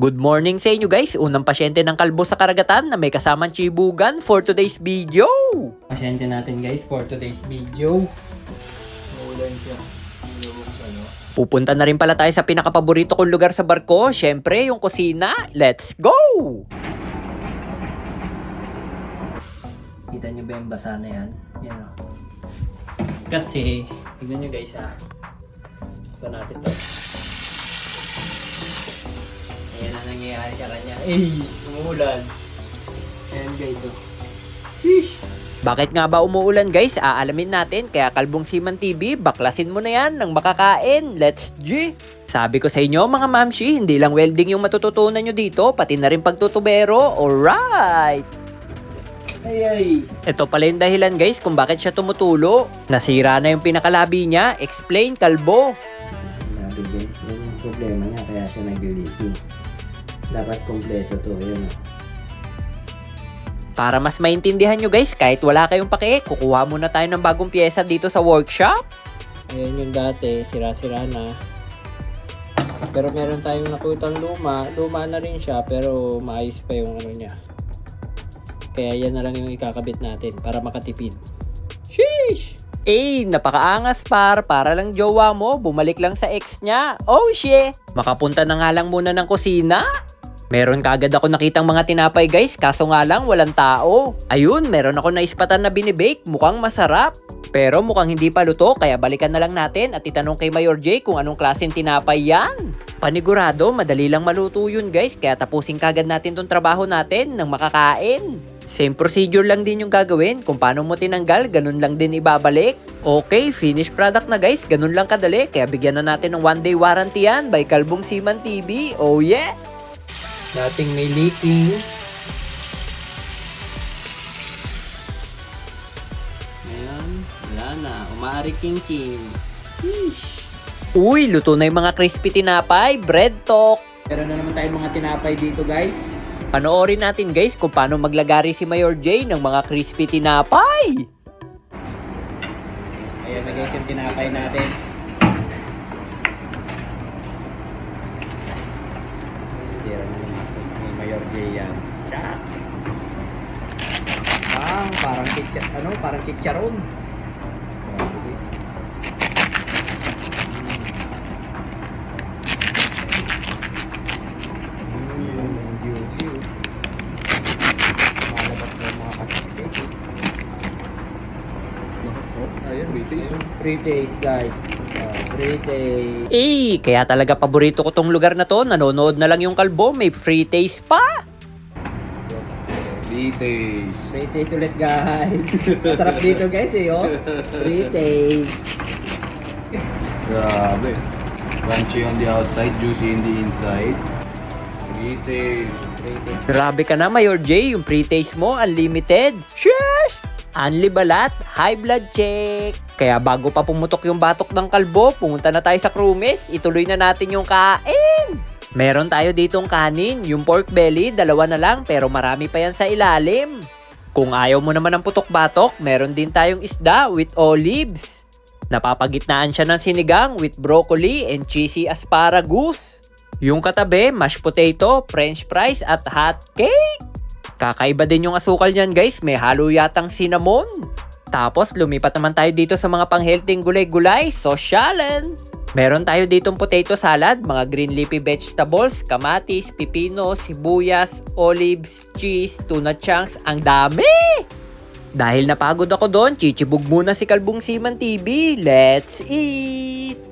Good morning sa inyo guys. Unang pasyente ng kalbo sa karagatan na may kasamang chibugan for today's video. Pasyente natin guys for today's video. Maulan siya. Pupunta na rin pala tayo sa pinakapaborito kong lugar sa barko. Syempre, yung kusina. Let's go! Kita nyo ba yung basa na yan? Yan o. Kasi, tignan nyo guys ha. Ito natin to. Ayan ang nangyayari sa kanya. Eh, umuulan. Ayan guys oh. Sheesh! Bakit nga ba umuulan guys? Aalamin natin. Kaya Kalbong Siman TV, baklasin mo na yan ng makakain. Let's G! Sabi ko sa inyo mga mamshi, hindi lang welding yung matututunan nyo dito, pati na rin pagtutubero. Alright! Ay ay. Ito pala yung dahilan guys kung bakit siya tumutulo. Nasira na yung pinakalabi niya. Explain, kalbo. Sabi yun yung problema niya kaya siya nag-leaking. Dapat kompleto to, yun. Para mas maintindihan nyo guys, kahit wala kayong pake, kukuha muna tayo ng bagong pyesa dito sa workshop. Ayan yung dati, sira-sira na. Pero meron tayong nakutang luma. Luma na rin siya, pero maayos pa yung ano niya. Kaya yan na lang yung ikakabit natin para makatipid. Sheesh! Eh, napakaangas par. Para lang jowa mo, bumalik lang sa ex niya. Oh, shit! Makapunta na nga lang muna ng kusina. Meron kagad ako nakitang mga tinapay guys, kaso nga lang walang tao. Ayun, meron ako naispatan na binibake, mukhang masarap. Pero mukhang hindi pa luto, kaya balikan na lang natin at itanong kay Mayor J kung anong klaseng tinapay yan. Panigurado, madali lang maluto yun guys, kaya tapusin kagad natin tong trabaho natin ng makakain. Same procedure lang din yung gagawin. Kung paano mo tinanggal, ganun lang din ibabalik. Okay, finished product na guys. Ganun lang kadali. Kaya bigyan na natin ng one day warranty yan by Kalbong Siman TV. Oh yeah! Dating may leaking. Ayan, wala na. Umaari king-king. Uy, luto na yung mga crispy tinapay. Bread talk. Pero na naman tayong mga tinapay dito guys. Panoorin natin guys kung paano maglagari si Mayor J ng mga crispy tinapay. Ayan na guys yung tinapay natin. Tira na naman ni Mayor J yan. Siya. Ah, parang chicha, ano, parang chicharon. Ayun, may taste, oh. Free taste, guys. Free taste. Eh, kaya talaga paborito ko tong lugar na to. Nanonood na lang yung kalbo. May free taste pa. May taste. Free taste ulit, guys. Masarap dito, guys, eh, oh. Free taste. Grabe. Crunchy on the outside, juicy in the inside. May taste. Grabe ka na, Mayor J. Yung pre-taste mo, unlimited. Sheesh! Unli balat, high blood check. Kaya bago pa pumutok yung batok ng kalbo, pumunta na tayo sa crewmess, ituloy na natin yung kain. Meron tayo ditong kanin, yung pork belly, dalawa na lang, pero marami pa yan sa ilalim. Kung ayaw mo naman ng putok batok, meron din tayong isda with olives. Napapagitnaan siya ng sinigang with broccoli and cheesy asparagus. Yung katabi, mashed potato, french fries at hot cake. Kakaiba din yung asukal niyan guys, may halo yatang cinnamon. Tapos lumipat naman tayo dito sa mga pang-healthing gulay-gulay, sosyalan. Meron tayo ditong potato salad, mga green leafy vegetables, kamatis, pipino, sibuyas, olives, cheese, tuna chunks, ang dami! Dahil napagod ako doon, chichibog muna si Kalbong Siman TV. Let's eat!